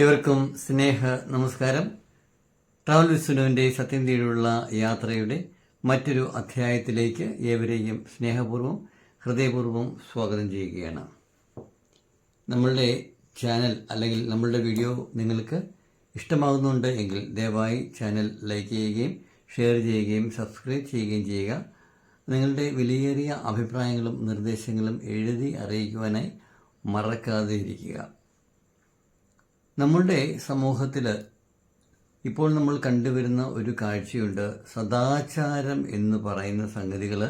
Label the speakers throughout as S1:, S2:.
S1: ഏവർക്കും സ്നേഹ നമസ്കാരം. ട്രാവൽ വിസുനുവിന്റെ സത്യം തേടിയുള്ള യാത്രയുടെ മറ്റൊരു അധ്യായത്തിലേക്ക് ഏവരെയും സ്നേഹപൂർവം ഹൃദയപൂർവം സ്വാഗതം ചെയ്യുകയാണ്. നമ്മളുടെ ചാനൽ അല്ലെങ്കിൽ നമ്മളുടെ വീഡിയോ നിങ്ങൾക്ക് ഇഷ്ടമാകുന്നുണ്ട് എങ്കിൽ ദയവായി ചാനൽ ലൈക്ക് ചെയ്യുകയും ഷെയർ ചെയ്യുകയും സബ്സ്ക്രൈബ് ചെയ്യുകയും ചെയ്യുക. നിങ്ങളുടെ വിലയേറിയ അഭിപ്രായങ്ങളും നിർദ്ദേശങ്ങളും എഴുതി അറിയിക്കുവാനായി മറക്കാതെ ഇരിക്കുക. നമ്മളുടെ സമൂഹത്തിൽ ഇപ്പോൾ നമ്മൾ കണ്ടുവരുന്ന ഒരു കാഴ്ചയുണ്ട്. സദാചാരം എന്ന് പറയുന്ന സംഗതികൾ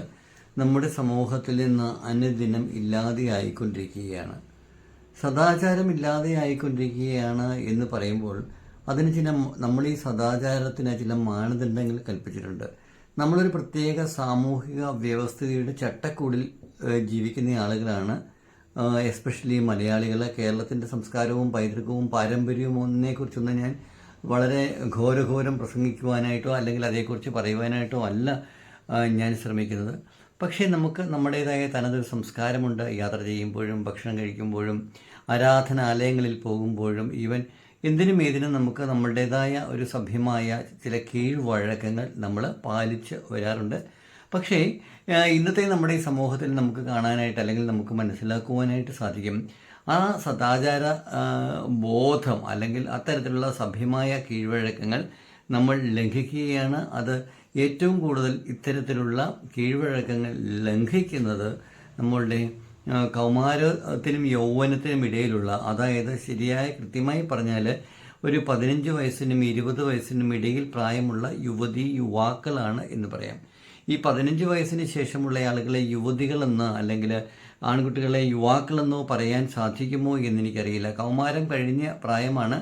S1: നമ്മുടെ സമൂഹത്തിൽ നിന്ന് അനുദിനം ഇല്ലാതെയായിക്കൊണ്ടിരിക്കുകയാണ് സദാചാരം ഇല്ലാതെയായിക്കൊണ്ടിരിക്കുകയാണ് എന്ന് പറയുമ്പോൾ അതിന് ചില നമ്മൾ ഈ സദാചാരത്തിന് ചില മാനദണ്ഡങ്ങൾ കൽപ്പിച്ചിട്ടുണ്ട്. നമ്മളൊരു പ്രത്യേക സാമൂഹിക വ്യവസ്ഥിതിയുടെ ചട്ടക്കൂടിൽ ജീവിക്കുന്ന ആളുകളാണ് എസ്പെഷ്യലി മലയാളികൾ കേരളത്തിന്റെ സംസ്കാരവും പൈതൃകവും പാരമ്പര്യവും ഒന്നിനെക്കുറിച്ചൊന്നും ഞാൻ വളരെ ഘോരഘോരം പ്രസംഗിക്കുവാനായിട്ടോ അല്ലെങ്കിൽ അതേക്കുറിച്ച് പറയുവാനായിട്ടോ അല്ല ഞാൻ ശ്രമിക്കുന്നത്. പക്ഷേ നമുക്ക് നമ്മുടേതായ തനതൊരു സംസ്കാരമുണ്ട്. യാത്ര ചെയ്യുമ്പോഴും ഭക്ഷണം കഴിക്കുമ്പോഴും ആരാധനാലയങ്ങളിൽ പോകുമ്പോഴും ഈവൻ എന്തിനും ഏതിനും നമുക്ക് നമ്മുടേതായ ഒരു സഭ്യമായ ചില കീഴ്വഴക്കങ്ങൾ നമ്മൾ പാലിച്ച് വരാറുണ്ട്. പക്ഷേ ഇന്നത്തെ നമ്മുടെ ഈ സമൂഹത്തിൽ നമുക്ക് കാണാനായിട്ട് അല്ലെങ്കിൽ നമുക്ക് മനസ്സിലാക്കുവാനായിട്ട് സാധിക്കും ആ സദാചാര ബോധം അല്ലെങ്കിൽ അത്തരത്തിലുള്ള സഭ്യമായ കീഴ്വഴക്കങ്ങൾ നമ്മൾ ലംഘിക്കുകയാണ്. അത് ഏറ്റവും കൂടുതൽ ഇത്തരത്തിലുള്ള കീഴ്വഴക്കങ്ങൾ ലംഘിക്കുന്നത് നമ്മളുടെ കൗമാരത്തിനും യൗവനത്തിനും ഇടയിലുള്ള അതായത് ശരിയായ കൃത്യമായി പറഞ്ഞാൽ ഒരു പതിനഞ്ച് വയസ്സിനും ഇരുപത് വയസ്സിനും ഇടയിൽ പ്രായമുള്ള യുവതി യുവാക്കളാണ് എന്ന് പറയാം. ഈ പതിനഞ്ച് വയസ്സിന് ശേഷമുള്ള ആളുകളെ യുവതികളെന്ന് അല്ലെങ്കിൽ ആൺകുട്ടികളെ യുവാക്കളെന്നോ പറയാൻ സാധിക്കുമോ എന്നെനിക്കറിയില്ല. കൗമാരം കഴിഞ്ഞ പ്രായമാണ്.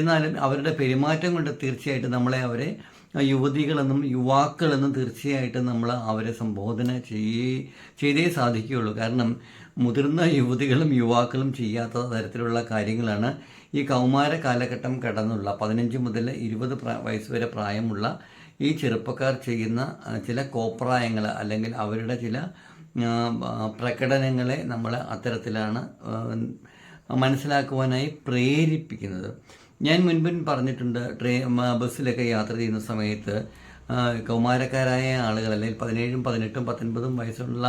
S1: എന്നാലും അവരുടെ പെരുമാറ്റം കൊണ്ട് തീർച്ചയായിട്ടും നമ്മളെ അവരെ യുവതികളെന്നും യുവാക്കളെന്നും തീർച്ചയായിട്ടും നമ്മൾ അവരെ സംബോധന ചെയ്യേ ചെയ്തേ സാധിക്കുകയുള്ളൂ. കാരണം മുതിർന്ന യുവതികളും യുവാക്കളും ചെയ്യാത്ത തരത്തിലുള്ള കാര്യങ്ങളാണ് ഈ കൗമാര കാലഘട്ടം കടന്നുള്ള. പതിനഞ്ച് മുതൽ ഇരുപത് വയസ്സ് വരെ പ്രായമുള്ള ഈ ചെറുപ്പക്കാർ ചെയ്യുന്ന ചില കോപ്രായങ്ങൾ അല്ലെങ്കിൽ അവരുടെ ചില പ്രകടനങ്ങളെ നമ്മൾ അത്തരത്തിലാണ് മനസ്സിലാക്കുവാനായി പ്രേരിപ്പിക്കുന്നത്. ഞാൻ മുൻപിൻ പറഞ്ഞിട്ടുണ്ട് ട്രെയിൻ ബസ്സിലൊക്കെ യാത്ര ചെയ്യുന്ന സമയത്ത് കൗമാരക്കാരായ ആളുകൾ അല്ലെങ്കിൽ പതിനേഴും പതിനെട്ടും പത്തൊൻപതും വയസ്സുള്ള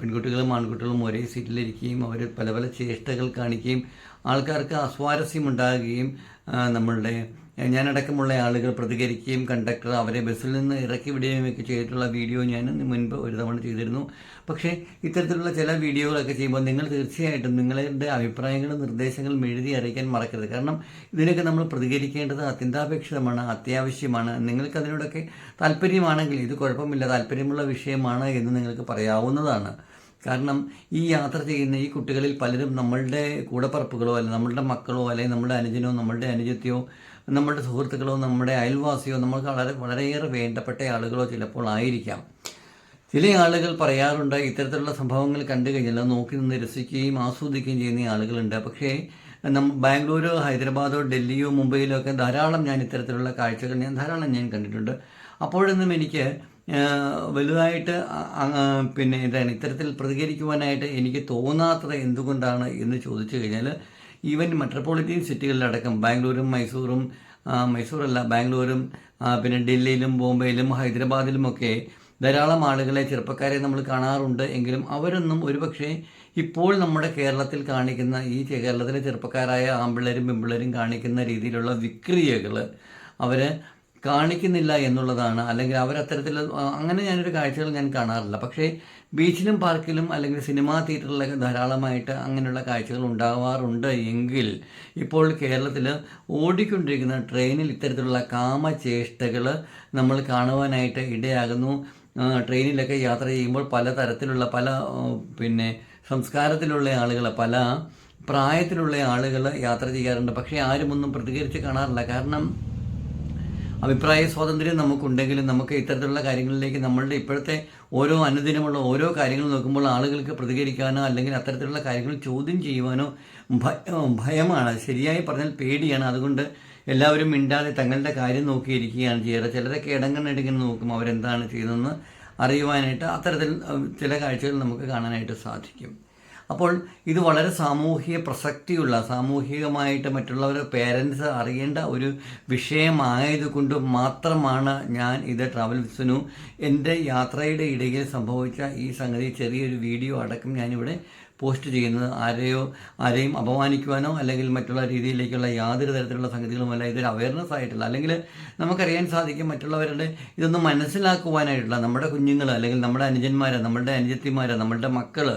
S1: പെൺകുട്ടികളും ആൺകുട്ടികളും ഒരേ സീറ്റിലിരിക്കുകയും അവർ പല പല ചേഷ്ടകൾ കാണിക്കുകയും ആൾക്കാർക്ക് അസ്വാരസ്യം ഉണ്ടാകുകയും നമ്മളുടെ ഞാനടക്കമുള്ള ആളുകൾ പ്രതികരിക്കുകയും കണ്ടക്ടർ അവരെ ബസ്സിൽ നിന്ന് ഇറക്കി വിടുകയും ഒക്കെ ചെയ്തിട്ടുള്ള വീഡിയോ ഞാൻ മുൻപ് ഒരു തവണ ചെയ്തിരുന്നു. പക്ഷേ ഇത്തരത്തിലുള്ള ചില വീഡിയോകളൊക്കെ ചെയ്യുമ്പോൾ നിങ്ങൾ തീർച്ചയായിട്ടും നിങ്ങളുടെ അഭിപ്രായങ്ങളും നിർദ്ദേശങ്ങളും എഴുതി അറിയിക്കാൻ മറക്കരുത്. കാരണം ഇതിനൊക്കെ നമ്മൾ പ്രതികരിക്കേണ്ടത് അത്യന്താപേക്ഷിതമാണ് അത്യാവശ്യമാണ്. നിങ്ങൾക്ക് അതിനോടൊക്കെ താല്പര്യമാണെങ്കിൽ ഇത് കുഴപ്പമില്ല താല്പര്യമുള്ള വിഷയമാണ് എന്ന് നിങ്ങൾക്ക് പറയാവുന്നതാണ്. കാരണം ഈ യാത്ര ചെയ്യുന്ന ഈ കുട്ടികളിൽ പലരും നമ്മളുടെ കൂടപ്പറപ്പുകളോ അല്ലെങ്കിൽ നമ്മളുടെ മക്കളോ അല്ലെങ്കിൽ നമ്മുടെ അനുജനോ നമ്മളുടെ അനുജത്തെയോ നമ്മളുടെ സുഹൃത്തുക്കളോ നമ്മുടെ അയൽവാസിയോ നമ്മൾക്ക് വളരെ വളരെയേറെ വേണ്ടപ്പെട്ട ആളുകളോ ചിലപ്പോൾ ആയിരിക്കാം. ചില ആളുകൾ പറയാറുണ്ട് ഇത്തരത്തിലുള്ള സംഭവങ്ങൾ കണ്ടു കഴിഞ്ഞാൽ നോക്കി നിന്ന് രസിക്കുകയും ആസ്വദിക്കുകയും ചെയ്യുന്ന ആളുകളുണ്ട്. പക്ഷേ നമ്മ ബാംഗ്ലൂരോ ഹൈദരാബാദോ ഡൽഹിയോ മുംബൈയിലോ ഒക്കെ ധാരാളം ഞാൻ ഇത്തരത്തിലുള്ള കാഴ്ചകൾ ഞാൻ ധാരാളം ഞാൻ കണ്ടിട്ടുണ്ട്. അപ്പോഴൊന്നും എനിക്ക് വലുതായിട്ട് പിന്നെ എന്താണ് ഇത്തരത്തിൽ പ്രതികരിക്കുവാനായിട്ട് എനിക്ക് തോന്നാത്തത് എന്തുകൊണ്ടാണ് എന്ന് ചോദിച്ചു കഴിഞ്ഞാൽ ഈവൻ മെട്രോപൊളിറ്റൻ സിറ്റികളിലടക്കം ബാംഗ്ലൂരും മൈസൂറും മൈസൂറല്ല ബാംഗ്ലൂരും പിന്നെ ഡൽഹിയിലും ബോംബെയിലും ഹൈദരാബാദിലുമൊക്കെ ധാരാളം ആളുകളെ ചെറുപ്പക്കാരെ നമ്മൾ കാണാറുണ്ട്. എങ്കിലും അവരൊന്നും ഒരുപക്ഷെ ഇപ്പോൾ നമ്മുടെ കേരളത്തിൽ കാണിക്കുന്ന ഈ കേരളത്തിലെ ചെറുപ്പക്കാരായ ആമ്പിള്ളേരും പെമ്പിള്ളേരും കാണിക്കുന്ന രീതിയിലുള്ള വിക്രിയകൾ അവർ കാണിക്കുന്നില്ല എന്നുള്ളതാണ്. അല്ലെങ്കിൽ അവരത്തരത്തിൽ അങ്ങനെ ഞാനൊരു കാഴ്ചകൾ ഞാൻ കാണാറില്ല. പക്ഷേ ബീച്ചിലും പാർക്കിലും അല്ലെങ്കിൽ സിനിമാ തിയേറ്ററിലൊക്കെ ധാരാളമായിട്ട് അങ്ങനെയുള്ള കാഴ്ചകൾ ഉണ്ടാവാറുണ്ട് എങ്കിൽ ഇപ്പോൾ കേരളത്തിൽ ഓടിക്കൊണ്ടിരിക്കുന്ന ട്രെയിനിൽ ഇത്തരത്തിലുള്ള കാമചേഷ്ടകൾ നമ്മൾ കാണുവാനായിട്ട് ഇടയാകുന്നു. ട്രെയിനിലൊക്കെ യാത്ര ചെയ്യുമ്പോൾ പല തരത്തിലുള്ള പല പിന്നെ സംസ്കാരത്തിലുള്ള ആളുകൾ പല പ്രായത്തിലുള്ള ആളുകൾ യാത്ര ചെയ്യാറുണ്ട്. പക്ഷേ ആരുമൊന്നും പ്രതികരിച്ച് കാണാറില്ല. കാരണം അഭിപ്രായ സ്വാതന്ത്ര്യം നമുക്കുണ്ടെങ്കിലും നമുക്ക് ഇത്തരത്തിലുള്ള കാര്യങ്ങളിലേക്ക് നമ്മളുടെ ഇപ്പോഴത്തെ ഓരോ അനുദിനമുള്ള ഓരോ കാര്യങ്ങൾ നോക്കുമ്പോൾ ആളുകൾക്ക് പ്രതികരിക്കാനോ അല്ലെങ്കിൽ അത്തരത്തിലുള്ള കാര്യങ്ങൾ ചോദ്യം ചെയ്യുവാനോ ഭയമാണ്. ശരിയായി പറഞ്ഞാൽ പേടിയാണ്. അതുകൊണ്ട് എല്ലാവരും മിണ്ടാതെ തങ്ങളുടെ കാര്യം നോക്കിയിരിക്കുകയാണ് ചെയ്യാറ് ചിലരൊക്കെ ഇടങ്ങണ്ണിടങ്ങനെ നോക്കും അവരെന്താണ് ചെയ്യുന്നതെന്ന് അറിയുവാനായിട്ട് അത്തരത്തിൽ ചില കാഴ്ചകൾ നമുക്ക് കാണാനായിട്ട് സാധിക്കും. അപ്പോൾ ഇത് വളരെ സാമൂഹിക പ്രസക്തിയുള്ള സാമൂഹികമായിട്ട് മറ്റുള്ളവർ പേരൻസ് അറിയേണ്ട ഒരു വിഷയമായതുകൊണ്ട് മാത്രമാണ് ഞാൻ ഇത് ട്രാവൽ വിസ്വനു എന്റെ യാത്രയുടെ ഇടയിൽ സംഭവിച്ച ഈ സംഗതി ചെറിയൊരു വീഡിയോ അടക്കം ഞാനിവിടെ പോസ്റ്റ് ചെയ്യുന്നത്. ആരെയോ ആരെയും അപമാനിക്കുവാനോ അല്ലെങ്കിൽ മറ്റുള്ള രീതിയിലേക്കുള്ള യാതൊരു തരത്തിലുള്ള സംഗതികളുമല്ല ഇതൊരു അവയർനെസ് ആയിട്ടുള്ള അല്ലെങ്കിൽ നമുക്കറിയാൻ സാധിക്കും മറ്റുള്ളവരുടെ ഇതൊന്നും മനസ്സിലാക്കുവാനായിട്ടുള്ള നമ്മുടെ കുഞ്ഞുങ്ങൾ അല്ലെങ്കിൽ നമ്മുടെ അനുജന്മാർ നമ്മുടെ അനുജത്തിമാർ നമ്മുടെ മക്കൾ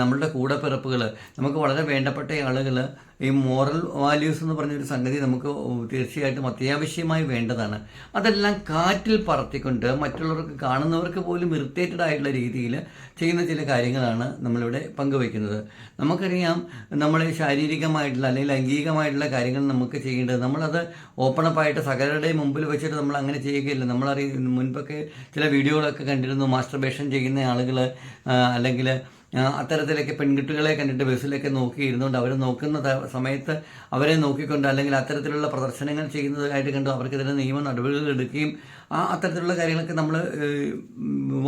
S1: നമ്മളുടെ കൂടപ്പിറപ്പുകൾ നമുക്ക് വളരെ വേണ്ടപ്പെട്ട ആളുകൾ ഈ മോറൽ വാല്യൂസ് എന്ന് പറഞ്ഞൊരു സംഗതി നമുക്ക് തീർച്ചയായിട്ടും അത്യാവശ്യമായി വേണ്ടതാണ്. അതെല്ലാം കാറ്റിൽ പറത്തിക്കൊണ്ട് മറ്റുള്ളവർക്ക് കാണുന്നവർക്ക് പോലും ഇറിറ്റേറ്റഡ് ആയിട്ടുള്ള രീതിയിൽ ചെയ്യുന്ന ചില കാര്യങ്ങളാണ് നമ്മളിവിടെ പങ്കുവയ്ക്കുന്നത്. നമുക്കറിയാം നമ്മൾ ശാരീരികമായിട്ടുള്ള അല്ലെങ്കിൽ ലൈംഗികമായിട്ടുള്ള കാര്യങ്ങൾ നമുക്ക് ചെയ്യേണ്ടത് നമ്മളത് ഓപ്പണപ്പായിട്ട് സകലരുടെ മുമ്പിൽ വെച്ചിട്ട് നമ്മൾ അങ്ങനെ ചെയ്യുകയില്ല. നമ്മളറിയ മുൻപൊക്കെ ചില വീഡിയോകളൊക്കെ കണ്ടിരുന്നു മാസ്റ്റർബേഷൻ ചെയ്യുന്ന ആളുകൾ അല്ലെങ്കിൽ അത്തരത്തിലൊക്കെ പെൺകുട്ടികളെ കണ്ടിട്ട് ബസ്സിലൊക്കെ നോക്കിയിരുന്നുകൊണ്ട് അവർ നോക്കുന്ന സമയത്ത് അവരെ നോക്കിക്കൊണ്ട് അല്ലെങ്കിൽ അത്തരത്തിലുള്ള പ്രദർശനങ്ങൾ ചെയ്യുന്നതായിട്ട് കണ്ടു അവർക്കെതിരെ നിയമ നടപടികൾ എടുക്കുകയും ആ അത്തരത്തിലുള്ള കാര്യങ്ങളൊക്കെ നമ്മൾ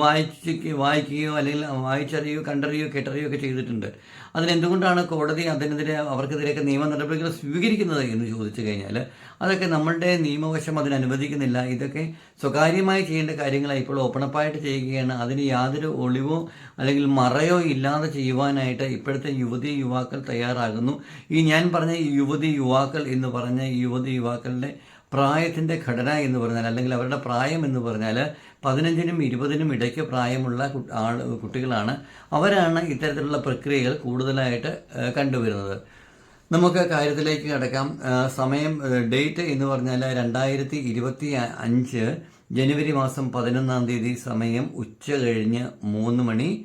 S1: വായിച്ച് വായിക്കുകയോ അല്ലെങ്കിൽ വായിച്ചറിയുകയോ കണ്ടറിയുകയോ കേട്ടറിയുകയോ ഒക്കെ ചെയ്തിട്ടുണ്ട്. അതിനെന്തുകൊണ്ടാണ് കോടതി അതിനെതിരെ അവർക്കെതിരെയൊക്കെ നിയമ നടപടികൾ സ്വീകരിക്കുന്നത് എന്ന് ചോദിച്ചു കഴിഞ്ഞാൽ അതൊക്കെ നമ്മളുടെ നിയമവശം അതിന് അനുവദിക്കുന്നില്ല. ഇതൊക്കെ സ്വകാര്യമായി ചെയ്യേണ്ട കാര്യങ്ങളായി ഇപ്പോൾ ഓപ്പണപ്പായിട്ട് ചെയ്യുകയാണ്. അതിന് യാതൊരു ഒളിവോ അല്ലെങ്കിൽ മറയോ ഇല്ലാതെ ചെയ്യുവാനായിട്ട് ഇപ്പോഴത്തെ യുവതി യുവാക്കൾ തയ്യാറാകുന്നു. ഈ ഞാൻ പറഞ്ഞ യുവതി യുവാക്കൾ എന്ന് പറഞ്ഞ യുവതി യുവാക്കളുടെ പ്രായത്തിന്റെ ഘടന എന്ന് പറഞ്ഞാൽ അല്ലെങ്കിൽ അവരുടെ പ്രായം എന്ന് പറഞ്ഞാൽ പതിനഞ്ചിനും ഇരുപതിനും ഇടയ്ക്ക് പ്രായമുള്ള കുട്ടികളാണ്. അവരാണ് ഇത്തരത്തിലുള്ള പ്രക്രിയകൾ കൂടുതലായിട്ട് കണ്ടുവരുന്നത്. നമുക്ക് കാര്യത്തിലേക്ക് കിടക്കാം. സമയം ഡേറ്റ് എന്ന് പറഞ്ഞാൽ രണ്ടായിരത്തി ഇരുപത്തി അഞ്ച് ജനുവരി മാസം പതിനൊന്നാം തീയതി സമയം ഉച്ച കഴിഞ്ഞ് മൂന്ന് മണി.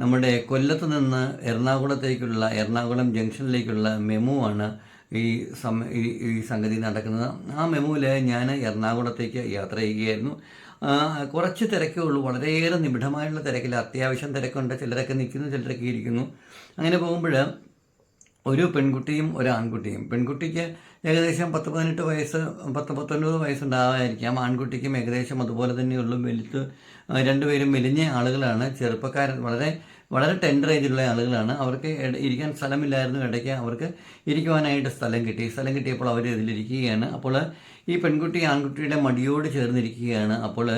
S1: നമ്മുടെ കൊല്ലത്ത് നിന്ന് എറണാകുളത്തേക്കുള്ള എറണാകുളം ജംഗ്ഷനിലേക്കുള്ള മെമു ആണ് ഈ സമ ഈ സംഗതി നടക്കുന്നത്. ആ മെമോയിൽ ഞാൻ എറണാകുളത്തേക്ക് യാത്ര ചെയ്യുകയായിരുന്നു. കുറച്ച് തിരക്കേ ഉള്ളൂ. വളരെയേറെ നിബിഡമായുള്ള തിരക്കില്ല അത്യാവശ്യം തിരക്കുണ്ട്. ചിലരൊക്കെ നിൽക്കുന്നു ചിലരൊക്കെ ഇരിക്കുന്നു. അങ്ങനെ പോകുമ്പോൾ ഒരു പെൺകുട്ടിയും ഒരു ആൺകുട്ടിയും. പെൺകുട്ടിക്ക് ഏകദേശം പത്ത് പതിനെട്ട് വയസ്സ് പത്ത് പത്തൊൻപത് വയസ്സുണ്ടാവായിരിക്കാം ആൺകുട്ടിക്കും ഏകദേശം അതുപോലെ തന്നെയുള്ളൂ. വെലുത്ത് രണ്ടുപേരും മെലിഞ്ഞ ആളുകളാണ്. ചെറുപ്പക്കാരൻ വളരെ വളരെ ടെൻഡർ ഏജിലുള്ള ആളുകളാണ്. അവർക്ക് ഇരിക്കാൻ സ്ഥലമില്ലായിരുന്നു. ഇടയ്ക്ക് അവർക്ക് ഇരിക്കുവാനായിട്ട് സ്ഥലം കിട്ടി. സ്ഥലം കിട്ടിയപ്പോൾ അവർ ഇതിലിരിക്കുകയാണ്. അപ്പോൾ ഈ പെൺകുട്ടി ആൺകുട്ടിയുടെ മടിയോട് ചേർന്നിരിക്കുകയാണ്. അപ്പോൾ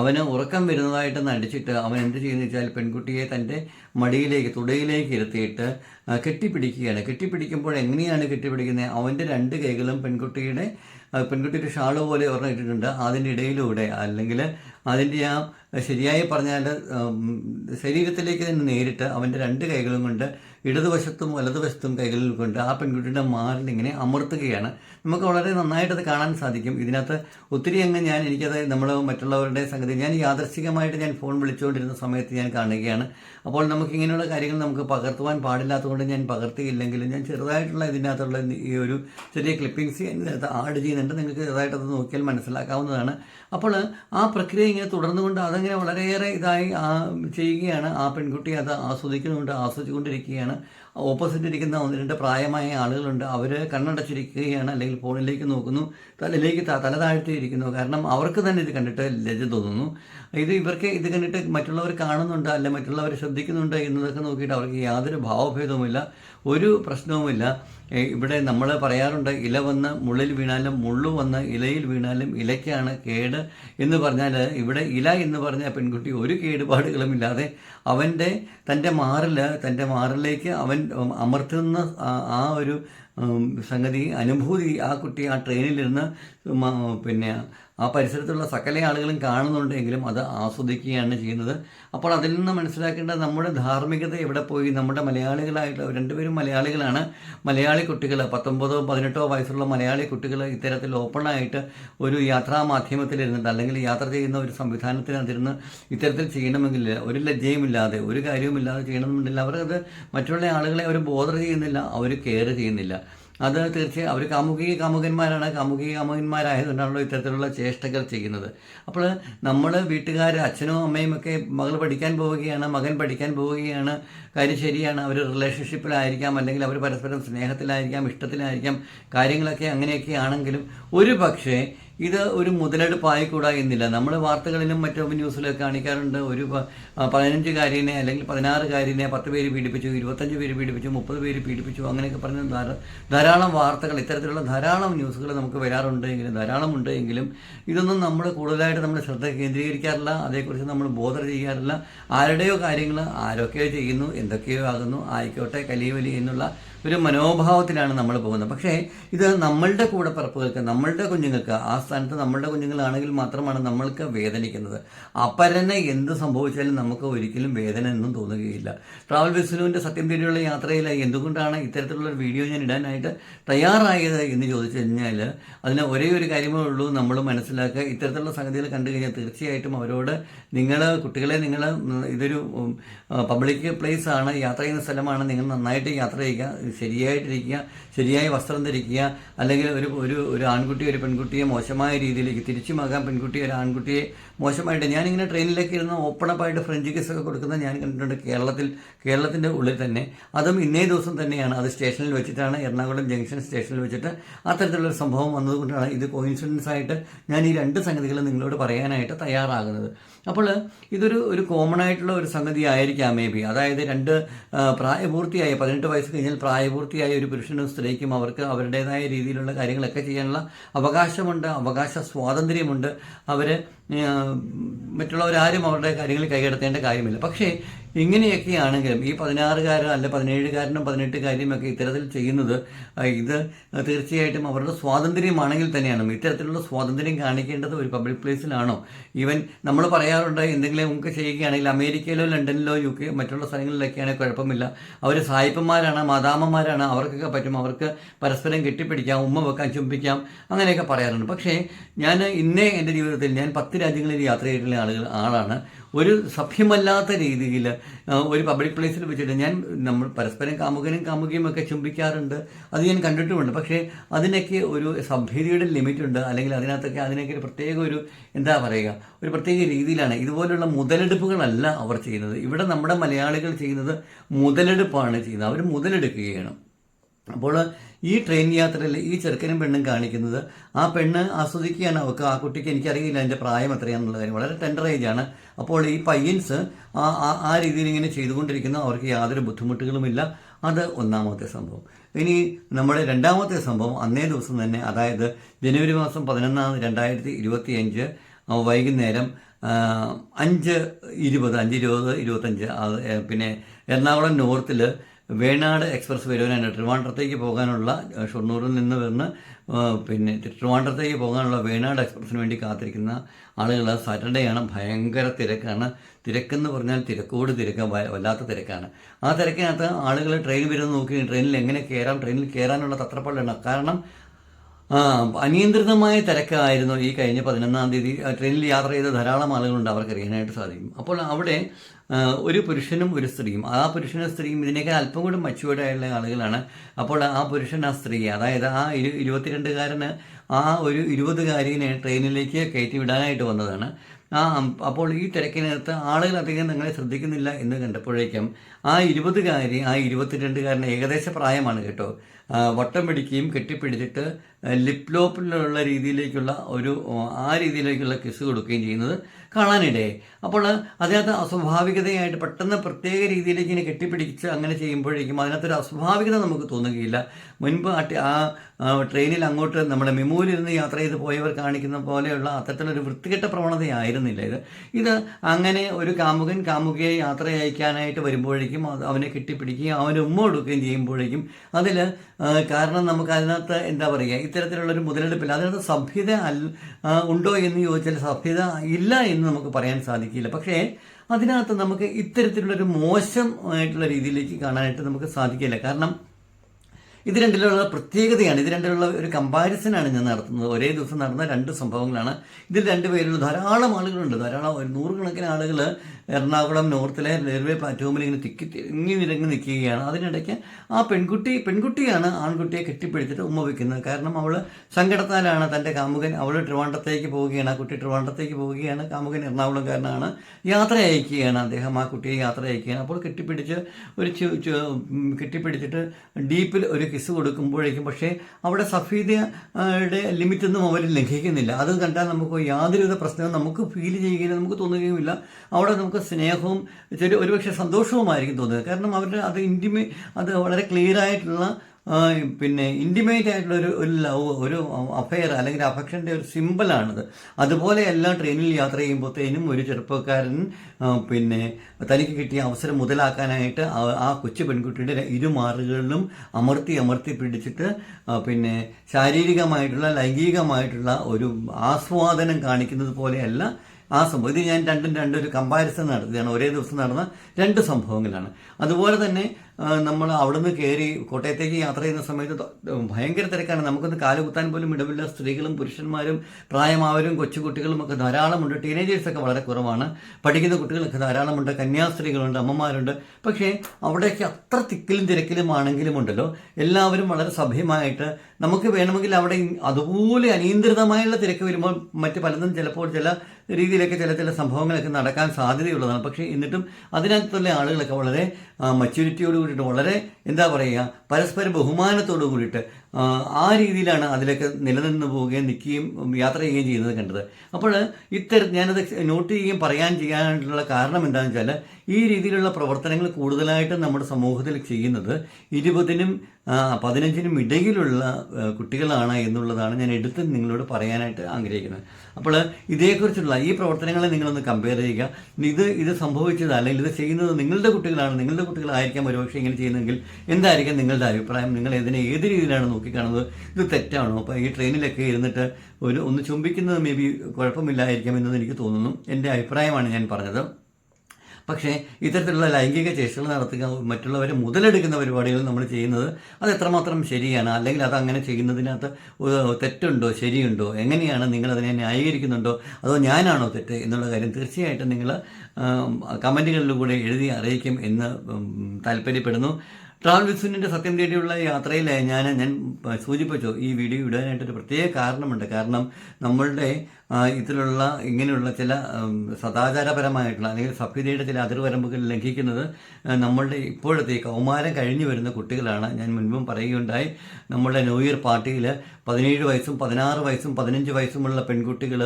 S1: അവന് ഉറക്കം വരുന്നതായിട്ട് നടിച്ചിട്ട് അവൻ എന്ത് ചെയ്യുന്നു വെച്ചാൽ പെൺകുട്ടിയെ തന്റെ മടിയിലേക്ക് തുടയിലേക്ക് ഇരുത്തിയിട്ട് കെട്ടിപ്പിടിക്കുകയാണ്. കെട്ടിപ്പിടിക്കുമ്പോൾ എങ്ങനെയാണ് കെട്ടിപ്പിടിക്കുന്നത്? അവന്റെ രണ്ട് കൈകളും പെൺകുട്ടിയുടെ പെൺകുട്ടിയുടെ ഷാൾ പോലെ ഒരെണ്ണം അതിന്റെ ഇടയിലൂടെ അല്ലെങ്കിൽ അതിന്റെ ആ ശരിയായി പറഞ്ഞാൽ ശരീരത്തിലേക്ക് തന്നെ നേരിട്ട് അവന്റെ രണ്ട് കൈകളും കൊണ്ട് ഇടതുവശത്തും വലതുവശത്തും കൈകളിൽ കൊണ്ട് ആ പെൺകുട്ടിയുടെ മാറിൽ ഇങ്ങനെ അമർത്തുകയാണ്. നമുക്ക് വളരെ നന്നായിട്ടത് കാണാൻ സാധിക്കും. ഇതിനകത്ത് ഒത്തിരി അങ്ങ് ഞാൻ എനിക്കത് നമ്മൾ മറ്റുള്ളവരുടെ സംഗതി ഞാൻ യാദർശികമായിട്ട് ഞാൻ ഫോൺ വിളിച്ചുകൊണ്ടിരുന്ന സമയത്ത് ഞാൻ കാണുകയാണ്. അപ്പോൾ നമുക്ക് ഇങ്ങനെയുള്ള കാര്യങ്ങൾ നമുക്ക് പകർത്തുവാൻ പാടില്ലാത്തതുകൊണ്ട് ഞാൻ പകർത്തിയില്ലെങ്കിലും ഞാൻ ചെറുതായിട്ടുള്ള ഇതിനകത്തുള്ള ഈ ഒരു ചെറിയ ക്ലിപ്പിങ്സ് ഇതിനകത്ത് ആഡ് ചെയ്യുന്നുണ്ട്. നിങ്ങൾക്ക് ചെറുതായിട്ടത് നോക്കിയാൽ മനസ്സിലാക്കാവുന്നതാണ്. അപ്പോൾ ആ പ്രക്രിയ ഇങ്ങനെ തുടർന്നുകൊണ്ട് അതങ്ങനെ വളരെയേറെ ഇതായി ചെയ്യുകയാണ്. ആ പെൺകുട്ടി അത് ആസ്വദിക്കുന്നുണ്ട് ആസ്വദിച്ചുകൊണ്ടിരിക്കുകയാണ്. ഓപ്പോസിറ്റ് ഇരിക്കുന്ന ഒന്ന് രണ്ട് പ്രായമായ ആളുകളുണ്ട്. അവർ കണ്ണടച്ചിരിക്കുകയാണ് അല്ലെങ്കിൽ ഫോണിലേക്ക് നോക്കുന്നു തലയിലേക്ക് തല താഴ്ത്തിയിരിക്കുന്നു കാരണം അവർക്ക് തന്നെ ഇത് കണ്ടിട്ട് ലജ്ജ തോന്നുന്നു. ഇത് ഇവർക്ക് ഇത് കണ്ടിട്ട് മറ്റുള്ളവർ കാണുന്നുണ്ട് അല്ലെങ്കിൽ മറ്റുള്ളവർ ശ്രദ്ധിക്കുന്നുണ്ട് എന്നതൊക്കെ നോക്കിയിട്ട് അവർക്ക് യാതൊരു ഭാവഭേദവുമില്ല ഒരു പ്രശ്നവുമില്ല. ഇവിടെ നമ്മൾ പറയാറുണ്ട് ഇല വന്ന് മുള്ളിൽ വീണാലും മുള്ളു വന്ന് ഇലയിൽ വീണാലും ഇലയ്ക്കാണ് കേട് എന്ന് പറഞ്ഞാൽ ഇവിടെ ഇല എന്ന് പറഞ്ഞ പെൺകുട്ടി ഒരു കേടുപാടുകളും ഇല്ലാതെ അവന്റെ തന്റെ മാറിൽ തന്റെ മാറിലേക്ക് അവൻ അമർത്തുന്ന ആ ഒരു സംഗതി അനുഭൂതി ആ കുട്ടി ആ ട്രെയിനിലിരുന്ന് പിന്നെ ആ പരിസരത്തുള്ള സകല ആളുകളും കാണുന്നുണ്ടെങ്കിലും അത് ആസ്വദിക്കുകയാണ് ചെയ്യുന്നത്. അപ്പോൾ അതിൽ നിന്ന് മനസ്സിലാക്കേണ്ടത് നമ്മുടെ ധാർമ്മികത എവിടെ പോയി? നമ്മുടെ മലയാളികളായിട്ട് രണ്ടുപേരും മലയാളികളാണ്. മലയാളി കുട്ടികൾ പത്തൊമ്പതോ പതിനെട്ടോ വയസ്സുള്ള മലയാളി കുട്ടികൾ ഇത്തരത്തിൽ ഓപ്പണായിട്ട് ഒരു യാത്രാ മാധ്യമത്തിൽ ഇരുന്നിട്ട് അല്ലെങ്കിൽ യാത്ര ചെയ്യുന്ന ഒരു സംവിധാനത്തിനകത്തിരുന്ന് ഇത്തരത്തിൽ ചെയ്യണമെങ്കിൽ ഒരു ലജ്ജയുമില്ലാതെ ഒരു കാര്യവുമില്ലാതെ ചെയ്യണമെന്നുണ്ടെങ്കിൽ അവർക്കത് മറ്റുള്ള ആളുകളെ അവർ ബോധർ ചെയ്യുന്നില്ല അവർ കെയർ ചെയ്യുന്നില്ല. അത് തീർച്ചയായും അവർ കാമുകി കാമുകന്മാരാണ്. കാമുകി കാമുകന്മാരായതുകൊണ്ടാണല്ലോ ഇത്തരത്തിലുള്ള ചേഷ്ടകൾ ചെയ്യുന്നത്. അപ്പോൾ നമ്മൾ വീട്ടുകാർ അച്ഛനും അമ്മയും ഒക്കെ മകൾ പഠിക്കാൻ പോവുകയാണ് മകൻ പഠിക്കാൻ പോവുകയാണ് കാര്യം ശരിയാണ്. അവർ റിലേഷൻഷിപ്പിലായിരിക്കാം അല്ലെങ്കിൽ അവർ പരസ്പരം സ്നേഹത്തിലായിരിക്കാം ഇഷ്ടത്തിലായിരിക്കാം കാര്യങ്ങളൊക്കെ അങ്ങനെയൊക്കെ ആണെങ്കിലും ഒരു പക്ഷേ ഇത് ഒരു മുതലെടുപ്പായിക്കൂടാ എന്നില്ല. നമ്മൾ വാർത്തകളിലും മറ്റും ന്യൂസിലൊക്കെ കാണിക്കാറുണ്ട്. ഒരു പതിനഞ്ച് കാര്യനെ അല്ലെങ്കിൽ പതിനാറ് കാര്യനെ പത്ത് പേര് പീഡിപ്പിച്ചു ഇരുപത്തഞ്ച് പേര് പീഡിപ്പിച്ചു മുപ്പത് പേര് പീഡിപ്പിച്ചു അങ്ങനെയൊക്കെ പറഞ്ഞ ധാരാ- ധാരാളം വാർത്തകൾ ഇത്തരത്തിലുള്ള ധാരാളം ന്യൂസുകൾ നമുക്ക് വരാറുണ്ട് എങ്കിലും ധാരാളം ഉണ്ട് എങ്കിലും ഇതൊന്നും നമ്മൾ കൂടുതലായിട്ട് നമ്മൾ ശ്രദ്ധ കേന്ദ്രീകരിക്കാറില്ല. അതേക്കുറിച്ച് നമ്മൾ ബോധം ചെയ്യാറില്ല. ആരുടെയോ കാര്യങ്ങൾ ആരൊക്കെയോ ചെയ്യുന്നു എന്തൊക്കെയോ ആകുന്നു ആയിക്കോട്ടെ കലിയവലി എന്നുള്ള ഒരു മനോഭാവത്തിലാണ് നമ്മൾ പോകുന്നത്. പക്ഷേ ഇത് നമ്മളുടെ കൂടെ പറപ്പുകൾക്ക് നമ്മളുടെ കുഞ്ഞുങ്ങൾക്ക് ആ സ്ഥാനത്ത് നമ്മളുടെ കുഞ്ഞുങ്ങളാണെങ്കിൽ മാത്രമാണ് നമ്മൾക്ക് വേദനിക്കുന്നത്. അപരനെ എന്ത് സംഭവിച്ചാലും നമുക്ക് ഒരിക്കലും വേദന എന്നും തോന്നുകയില്ല. ട്രാവൽ ബിസിനുവിന്റെ സത്യം തേടിയുള്ള യാത്രയിൽ എന്തുകൊണ്ടാണ് ഇത്തരത്തിലുള്ള വീഡിയോ ഞാൻ ഇടാനായിട്ട് തയ്യാറായത് എന്ന് ചോദിച്ചു കഴിഞ്ഞാൽ അതിന് ഒരേ ഒരു കാര്യമേ ഉള്ളൂ നമ്മൾ മനസ്സിലാക്കുക. ഇത്തരത്തിലുള്ള സംഗതികൾ കണ്ടു കഴിഞ്ഞാൽ തീർച്ചയായിട്ടും അവരോട് നിങ്ങൾ കുട്ടികളെ നിങ്ങൾ ഇതൊരു പബ്ലിക് പ്ലേസ് ആണ് യാത്ര ചെയ്യുന്ന സ്ഥലമാണ് നിങ്ങൾ നന്നായിട്ട് യാത്ര ചെയ്യുക. ശരിയായിട്ടിരിക്കുക ശരിയായ വസ്ത്രം ധരിക്കുക അല്ലെങ്കിൽ ഒരു ഒരു ഒരു ആൺകുട്ടി ഒരു പെൺകുട്ടിയെ മോശമായ രീതിയിലേക്ക് തിരിച്ചു തിരിച്ചുമാകാൻ പെൺകുട്ടിയെ ഒരു ആൺകുട്ടിയെ മോശമായിട്ട് ഞാനിങ്ങനെ ട്രെയിനിലേക്ക് ഇരുന്ന് ഓപ്പണപ്പായിട്ട് ഫ്രഞ്ച് കിസ് ഒക്കെ കൊടുക്കുന്നത് ഞാൻ കണ്ടിട്ടുണ്ട് കേരളത്തിൽ കേരളത്തിന്റെ ഉള്ളിൽ തന്നെ. അതും ഇന്നേ ദിവസം തന്നെയാണ്. അത് സ്റ്റേഷനിൽ വെച്ചിട്ടാണ് എറണാകുളം ജംഗ്ഷൻ സ്റ്റേഷനിൽ വെച്ചിട്ട് അത്തരത്തിലുള്ള സംഭവം വന്നതുകൊണ്ടാണ് ഇത് കോയിൻസിഡൻസ് ആയിട്ട് ഞാൻ ഈ രണ്ട് സംഗതികൾ നിങ്ങളോട് പറയാനായിട്ട് തയ്യാറാകുന്നത്. അപ്പോൾ ഇതൊരു ഒരു കോമൺ ആയിട്ടുള്ള ഒരു സംഗതി ആയിരിക്കാം മേ ബി അതായത് രണ്ട് പ്രായപൂർത്തിയായ പതിനെട്ട് വയസ്സ് കഴിഞ്ഞാൽ പ്രായപൂർത്തിയായ ഒരു പുരുഷനും സ്ത്രീക്കും അവർക്ക് അവരുടേതായ രീതിയിലുള്ള കാര്യങ്ങളൊക്കെ ചെയ്യാനുള്ള അവകാശമുണ്ട് അവകാശ സ്വാതന്ത്ര്യമുണ്ട്. അവർ മറ്റുള്ളവരാരും അവരുടെ കാര്യങ്ങൾ കൈകടത്തേണ്ട കാര്യമില്ല. പക്ഷേ ഇങ്ങനെയൊക്കെയാണെങ്കിലും ഈ പതിനാറുകാരൻ അല്ല പതിനേഴുകാരനും പതിനെട്ടുകാരിയും ഒക്കെ ഇത്തരത്തിൽ ചെയ്യുന്നത്. ഇത് തീർച്ചയായിട്ടും അവരുടെ സ്വാതന്ത്ര്യമാണെങ്കിൽ തന്നെയാണ്. ഇത്തരത്തിലുള്ള സ്വാതന്ത്ര്യം കാണിക്കേണ്ടത് ഒരു പബ്ലിക് പ്ലേസിലാണോ ഈവൻ നമ്മൾ പറയാറുണ്ട് എന്തെങ്കിലും നമുക്ക് ചെയ്യുകയാണെങ്കിൽ അമേരിക്കയിലോ ലണ്ടനിലോ യു കെ മറ്റുള്ള സ്ഥലങ്ങളിലൊക്കെയാണെങ്കിൽ കുഴപ്പമില്ല. അവർ സായിപ്പന്മാരാണ് മാതാമ്മമാരാണ്. അവർക്കൊക്കെ പറ്റും. അവർക്ക് പരസ്പരം കെട്ടിപ്പിടിക്കാം ഉമ്മ വെക്കാൻ ചുംബിക്കാം അങ്ങനെയൊക്കെ പറയാറുണ്ട്. പക്ഷേ ഞാൻ ഇന്നേ എന്റെ ജീവിതത്തിൽ ഞാൻ പത്ത് രാജ്യങ്ങളിൽ യാത്ര ചെയ്തിട്ടുള്ള ആളുകൾ ആളാണ്. ഒരു സഭ്യമല്ലാത്ത രീതിയിൽ ഒരു പബ്ലിക് പ്ലേസിൽ വെച്ചിട്ട് ഞാൻ നമ്മൾ പരസ്പരം കാമുകനും കാമുകയും ഒക്കെ ചുംബിക്കാറുണ്ട്. അത് ഞാൻ കണ്ടിട്ടുമുണ്ട്. പക്ഷേ അതിനൊക്കെ ഒരു സഭ്യതയുടെ ലിമിറ്റ് ഉണ്ട് അല്ലെങ്കിൽ അതിനകത്തൊക്കെ അതിനൊക്കെ ഒരു പ്രത്യേക ഒരു എന്താ പറയുക ഒരു പ്രത്യേക രീതിയിലാണ്. ഇതുപോലുള്ള മുതലെടുപ്പുകളല്ല അവർ ചെയ്യുന്നത്. ഇവിടെ നമ്മുടെ മലയാളികൾ ചെയ്യുന്നത് മുതലെടുപ്പാണ് ചെയ്യുന്നത്. അവർ മുതലെടുക്കുകയാണ്. അപ്പോൾ ഈ ട്രെയിൻ യാത്രയിൽ ഈ ചെറുക്കനും പെണ്ണും കാണിക്കുന്നത് ആ പെണ്ണ് ആസ്വദിക്കുകയാണ്. അവൾക്ക് ആ കുട്ടിക്ക് എനിക്കറിയില്ല എന്റെ പ്രായം എത്രയാണെന്നുള്ള കാര്യം. വളരെ ടെൻഡർ ഏജാണ് അപ്പോൾ ഈ പയ്യൻസ് ആ രീതിയിൽ ഇങ്ങനെ ചെയ്തുകൊണ്ടിരിക്കുന്ന. അവർക്ക് യാതൊരു ബുദ്ധിമുട്ടുകളുമില്ല. അത് ഒന്നാമത്തെ സംഭവം. ഇനി നമ്മുടെ രണ്ടാമത്തെ സംഭവം അന്നേ ദിവസം തന്നെ അതായത് ജനുവരി മാസം പതിനൊന്നാം രണ്ടായിരത്തി ഇരുപത്തി അഞ്ച് വൈകുന്നേരം അഞ്ച് ഇരുപത് അഞ്ച് ഇരുപത് ഇരുപത്തഞ്ച് പിന്നെ എറണാകുളം നോർത്തിൽ വേണാട് എക്സ്പ്രസ് വരുവാനാണ്. ട്രിവാൻഡ്രത്തേക്ക് പോകാനുള്ള ഷൊർണൂരിൽ നിന്ന് വരുന്ന പിന്നെ ട്രിവാൻഡ്രത്തേക്ക് പോകാനുള്ള വേണാട് എക്സ്പ്രസ്സിന് വേണ്ടി കാത്തിരിക്കുന്ന ആളുകൾ സാറ്റർഡേ ആണ് ഭയങ്കര തിരക്കാണ്. തിരക്കെന്ന് പറഞ്ഞാൽ തിരക്കോട് തിരക്ക് വല്ലാത്ത തിരക്കാണ്. ആ തിരക്കിനകത്ത് ആളുകൾ ട്രെയിൻ വരുന്നത് നോക്കി ട്രെയിനിൽ എങ്ങനെ കയറാം ട്രെയിനിൽ കയറാനുള്ള തത്രപ്പാടാണ് കാരണം അനിയന്ത്രിതമായ തിരക്കായിരുന്നു ഈ കഴിഞ്ഞ പതിനൊന്നാം തീയതി. ട്രെയിനിൽ യാത്ര ചെയ്ത ധാരാളം ആളുകളുണ്ട് അവർക്ക് അറിയാനായിട്ട് സാധിക്കും. അപ്പോൾ അവിടെ ഒരു പുരുഷനും ഒരു സ്ത്രീയും. ആ പുരുഷനും സ്ത്രീയും ഇതിനേക്കാൾ അല്പം കൂടി മച്ചുവേർഡ് ആയിട്ടുള്ള ആളുകളാണ്. അപ്പോൾ ആ പുരുഷൻ ആ സ്ത്രീ അതായത് ആ ഇരു ഇരുപത്തിരണ്ടുകാരന് ആ ഒരു ഇരുപതുകാരിനെ ട്രെയിനിലേക്ക് കയറ്റി വിടാനായിട്ട് വന്നതാണ്. ആ അപ്പോൾ ഈ തിരക്കിനകത്ത് ആളുകൾ അധികം നിങ്ങളെ ശ്രദ്ധിക്കുന്നില്ല എന്ന് കണ്ടപ്പോഴേക്കും ആ ഇരുപതുകാരി ആ ഇരുപത്തിരണ്ടുകാരന് ഏകദേശ പ്രായമാണ് കേട്ടോ. വട്ടം പിടിക്കുകയും കെട്ടിപ്പിടിച്ചിട്ട് ലിപ് ലോപ്പിലുള്ള രീതിയിലേക്കുള്ള ഒരു ആ രീതിയിലേക്കുള്ള കിസ് കൊടുക്കുകയും ചെയ്യുന്നത് കാണാനിടയായി. അപ്പോൾ അതിനകത്ത് അസ്വാഭാവികതയായിട്ട് പെട്ടെന്ന് പ്രത്യേക രീതിയിലേക്ക് ഇങ്ങനെ കെട്ടിപ്പിടിച്ച് അങ്ങനെ ചെയ്യുമ്പോഴേക്കും അതിനകത്തൊരു അസ്വാഭാവികത നമുക്ക് തോന്നുകയില്ല. മുൻപ് ആ, ട്രെയിനിൽ അങ്ങോട്ട് നമ്മുടെ മെമൂരിരുന്ന് യാത്ര ചെയ്ത് പോയവർ കാണിക്കുന്ന പോലെയുള്ള അത്തരത്തിലൊരു വൃത്തികെട്ട പ്രവണതയായിരുന്നില്ല ഇത്. ഇത് അങ്ങനെ ഒരു കാമുകൻ കാമുകയെ യാത്ര അയക്കാനായിട്ട് വരുമ്പോഴേക്കും അവനെ കെട്ടിപ്പിടിക്കുകയും അവനെ ഉമ്മ കൊടുക്കുകയും ചെയ്യുമ്പോഴേക്കും അതിൽ കാരണം നമുക്ക് അതിനകത്ത് എന്താ പറയുക ഇത്തരത്തിലുള്ളൊരു മുതലെടുപ്പില്ല. അതിനകത്ത് സഭ്യത ഉണ്ടോ എന്ന് ചോദിച്ചാൽ സഭ്യത ഇല്ല എന്ന് നമുക്ക് പറയാൻ സാധിക്കില്ല. പക്ഷേ അതിനകത്ത് നമുക്ക് ഇത്തരത്തിലുള്ളൊരു മോശം ആയിട്ടുള്ള രീതിയിലേക്ക് കാണാനായിട്ട് നമുക്ക് സാധിക്കില്ല. കാരണം ഇത് രണ്ടിലുള്ള പ്രത്യേകതയാണ്. ഇത് രണ്ടിലുള്ള ഒരു കമ്പാരിസനാണ് ഞാൻ നടത്തുന്നത്. ഒരേ ദിവസം നടന്ന രണ്ട് സംഭവങ്ങളാണ്. ഇതിൽ രണ്ടുപേരിൽ ധാരാളം ആളുകളുണ്ട്. ധാരാളം ഒരു നൂറുകണക്കിന് ആളുകൾ എറണാകുളം നോർത്തിലെ റെയിൽവേ പ്ലാറ്റ്ഫോമിൽ ഇങ്ങനെ തിക്കി തിങ്ങി നിരങ്ങി നിൽക്കുകയാണ്. അതിനിടയ്ക്ക് ആ പെൺകുട്ടി പെൺകുട്ടിയാണ് ആൺകുട്ടിയെ കെട്ടിപ്പിടിച്ചിട്ട് ഉമ്മ വയ്ക്കുന്നത്. കാരണം അവൾ സങ്കടത്താലാണ്. തന്റെ കാമുകൻ അവൾ ട്രിവാണ്ടത്തേക്ക് പോവുകയാണ്. ആ കുട്ടി ട്രിവാണ്ടത്തേക്ക് പോവുകയാണ്. കാമുകൻ എറണാകുളംകാരനാണ്. യാത്ര അയക്കുകയാണ് അദ്ദേഹം. ആ കുട്ടിയെ യാത്ര അയക്കുകയാണ്. അപ്പോൾ കെട്ടിപ്പിടിച്ച് ഒരു കെട്ടിപ്പിടിച്ചിട്ട് ഡീപ്പിൽ ഒരു കിസ് കൊടുക്കുമ്പോഴേക്കും പക്ഷേ അവിടെ സഫീദയുടെ ലിമിറ്റൊന്നും അവർ ലംഘിക്കുന്നില്ല. അത് കണ്ടാൽ നമുക്ക് യാതൊരുവിധ പ്രശ്നവും നമുക്ക് ഫീൽ ചെയ്യുകയും നമുക്ക് തോന്നുകയുമില്ല. അവിടെ നമുക്ക് സ്നേഹവും ചെറിയ ഒരുപക്ഷെ സന്തോഷവുമായിരിക്കും തോന്നുക കാരണം അവരുടെ അത് ഇന്റിമേ അത് വളരെ ക്ലിയർ ആയിട്ടുള്ള പിന്നെ ഇന്റിമേറ്റ് ആയിട്ടുള്ള ഒരു ലവ് ഒരു അഫെയർ അല്ലെങ്കിൽ അഫക്ഷന്റെ ഒരു സിമ്പിളാണിത് അതുപോലെ എല്ലാ ട്രെയിനിൽ യാത്ര ചെയ്യുമ്പോഴത്തേനും ഒരു ചെറുപ്പക്കാരൻ പിന്നെ തനിക്ക് കിട്ടിയ അവസരം മുതലാക്കാനായിട്ട് ആ കൊച്ചു പെൺകുട്ടിയുടെ ഇരുമാറുകളിലും അമർത്തി അമർത്തി പിടിച്ചിട്ട് പിന്നെ ശാരീരികമായിട്ടുള്ള ലൈംഗികമായിട്ടുള്ള ഒരു ആസ്വാദനം കാണിക്കുന്നത് പോലെയല്ല ആ സംഭവം. ഇത് ഞാൻ രണ്ടും രണ്ടും ഒരു കമ്പാരിസൺ നടത്തിയതാണ്. ഒരേ ദിവസം നടന്ന രണ്ട് സംഭവങ്ങളാണ് അതുപോലെ തന്നെ നമ്മൾ അവിടുന്ന് കയറി കോട്ടയത്തേക്ക് യാത്ര ചെയ്യുന്ന സമയത്ത് ഭയങ്കര തിരക്കാണ്. നമുക്കൊന്ന് കാലുകുത്താൻ പോലും ഇടമില്ല. സ്ത്രീകളും പുരുഷന്മാരും പ്രായമാവരും കൊച്ചുകുട്ടികളും ഒക്കെ ധാരാളമുണ്ട് ടീനേജേഴ്സൊക്കെ വളരെ കുറവാണ്. പഠിക്കുന്ന കുട്ടികളൊക്കെ ധാരാളമുണ്ട് കന്യാസ്ത്രീകളുണ്ട് അമ്മമാരുണ്ട്. പക്ഷേ അവിടെയൊക്കെ അത്ര തിക്കിലും തിരക്കിലും ആണെങ്കിലും ഉണ്ടല്ലോ. എല്ലാവരും വളരെ സഭ്യമായിട്ട് നമുക്ക് വേണമെങ്കിൽ അവിടെ അതുപോലെ അനിയന്ത്രിതമായുള്ള തിരക്ക് വരുമ്പോൾ മറ്റ് പലതും ചിലപ്പോൾ ചില രീതിയിലൊക്കെ ചില ചില സംഭവങ്ങളൊക്കെ നടക്കാൻ സാധ്യതയുള്ളതാണ്. പക്ഷേ എന്നിട്ടും അതിനകത്തുള്ള ആളുകളൊക്കെ വളരെ മച്യൂരിറ്റിയോട് കൂടിയിട്ട് വളരെ എന്താ പറയുക പരസ്പര ബഹുമാനത്തോടു കൂടിയിട്ട് ആ, രീതിയിലാണ് അതിലൊക്കെ നിലനിന്ന് പോവുകയും നിൽക്കുകയും യാത്ര ചെയ്യുകയും ചെയ്യുന്നത് കണ്ടത്. അപ്പോൾ ഇത്തരം ഞാനത് നോട്ട് ചെയ്യുകയും പറയാൻ ചെയ്യാനുള്ള കാരണം എന്താണെന്ന് വെച്ചാൽ ഈ രീതിയിലുള്ള പ്രവർത്തനങ്ങൾ കൂടുതലായിട്ട് നമ്മുടെ സമൂഹത്തിൽ ചെയ്യുന്നത് ഇരുപതിനും പതിനഞ്ചിനും ഇടയിലുള്ള കുട്ടികളാണ് എന്നുള്ളതാണ് ഞാൻ എടുത്ത് നിങ്ങളോട് പറയാനായിട്ട് ആഗ്രഹിക്കുന്നത്. അപ്പോൾ ഇതേക്കുറിച്ചുള്ള ഈ പ്രവർത്തനങ്ങളെ നിങ്ങളൊന്ന് കമ്പയർ ചെയ്യുക. ഇത് ഇത് സംഭവിച്ചത് അല്ലെങ്കിൽ ഇത് ചെയ്യുന്നത് നിങ്ങളുടെ കുട്ടികളാണ് നിങ്ങളുടെ കുട്ടികളായിരിക്കാം ഒരുപക്ഷെ ഇങ്ങനെ ചെയ്യുന്നതെങ്കിൽ എന്തായിരിക്കും നിങ്ങളുടെ അഭിപ്രായം? നിങ്ങൾ ഇതിനെ ഏത് രീതിയിലാണ് നോക്കിക്കാണുന്നത്? ഇത് തെറ്റാണോ? അപ്പോൾ ഈ ട്രെയിനിലൊക്കെ ഇരുന്നിട്ട് ഒരു ഒന്ന് ചുംബിക്കുന്നത് മേ ബി കുഴപ്പമില്ലായിരിക്കാം എന്ന് എനിക്ക് തോന്നുന്നു. എന്റെ അഭിപ്രായമാണ് ഞാൻ പറഞ്ഞത്. പക്ഷേ ഇത്തരത്തിലുള്ള ലൈംഗിക ചേഷ്ടകൾ നടത്തുക മറ്റുള്ളവരെ മുതലെടുക്കുന്ന പരിപാടികൾ നമ്മൾ ചെയ്യുന്നത് അത് എത്രമാത്രം ശരിയാണ്? അല്ലെങ്കിൽ അത് അങ്ങനെ ചെയ്യുന്നതിനകത്ത് തെറ്റുണ്ടോ? ശരിയുണ്ടോ? എങ്ങനെയാണ് നിങ്ങൾ അതിനെ ന്യായീകരിക്കുന്നുണ്ടോ? അതോ ഞാനാണോ തെറ്റ് എന്നുള്ള കാര്യം തീർച്ചയായിട്ടും നിങ്ങൾ കമന്റുകളിലൂടെ എഴുതി അറിയിക്കും എന്ന് താല്പര്യപ്പെടുന്നു. ട്രാവൽ വിസുവിന്റെ സത്യം തേടിയുള്ള യാത്രയിൽ ഞാൻ ഞാൻ സൂചിപ്പിച്ചു ഈ വീഡിയോ ഇടാനായിട്ടൊരു പ്രത്യേക കാരണമുണ്ട്. കാരണം നമ്മളുടെ ഇതിലുള്ള ഇങ്ങനെയുള്ള ചില സദാചാരപരമായിട്ടുള്ള അല്ലെങ്കിൽ സഭ്യതയുടെ ചില അതിർവരമ്പുകൾ ലംഘിക്കുന്നത് നമ്മളുടെ ഇപ്പോഴത്തെ കൗമാരം കഴിഞ്ഞു വരുന്ന കുട്ടികളാണ്. ഞാൻ മുൻപും പറയുകയുണ്ടായി നമ്മളുടെ ന്യൂ ഇയർ പാർട്ടിയിൽ പതിനേഴ് വയസ്സും പതിനാറ് വയസ്സും പതിനഞ്ച് വയസ്സുമുള്ള പെൺകുട്ടികൾ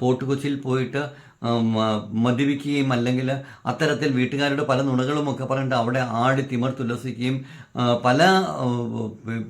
S1: ഫോർട്ട് കൊച്ചിയിൽ പോയിട്ട് മദ്യപിക്കുകയും അല്ലെങ്കിൽ അത്തരത്തിൽ വീട്ടുകാരുടെ പല നുണകളും ഒക്കെ പറഞ്ഞിട്ട് അവിടെ ആടി തിമർത്തുല്ലസിക്കുകയും പല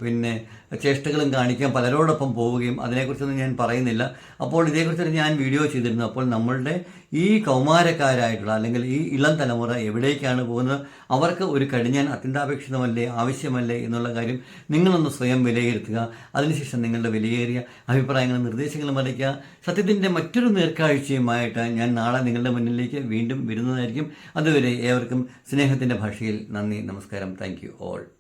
S1: പിന്നെ ചേഷ്ടകളും കാണിക്കാൻ പലരോടൊപ്പം പോവുകയും അതിനെക്കുറിച്ചൊന്നും ഞാൻ പറയുന്നില്ല. അപ്പോൾ ഇതേക്കുറിച്ചൊരു ഞാൻ വീഡിയോ ചെയ്തിരുന്നു. അപ്പോൾ നമ്മളുടെ ഈ കൗമാരക്കാരായിട്ടുള്ള അല്ലെങ്കിൽ ഈ ഇളം തലമുറ എവിടേക്കാണ് പോകുന്നത്? അവർക്ക് ഒരു കടിഞ്ഞാൻ അത്യന്താപേക്ഷിതമല്ലേ ആവശ്യമല്ലേ എന്നുള്ള കാര്യം നിങ്ങളൊന്ന് സ്വയം വിലയിരുത്തുക. അതിനുശേഷം നിങ്ങളുടെ വിലയേറിയ അഭിപ്രായങ്ങളും നിർദ്ദേശങ്ങളും അറിയിക്കുക. സത്യത്തിന്റെ മറ്റൊരു നേർക്കാഴ്ചയുമായിട്ട് ഞാൻ നാളെ നിങ്ങളുടെ മുന്നിലേക്ക് വീണ്ടും വരുന്നതായിരിക്കും. അതുവരെ ഏവർക്കും സ്നേഹത്തിന്റെ ഭാഷയിൽ നന്ദി നമസ്കാരം. Thank you all.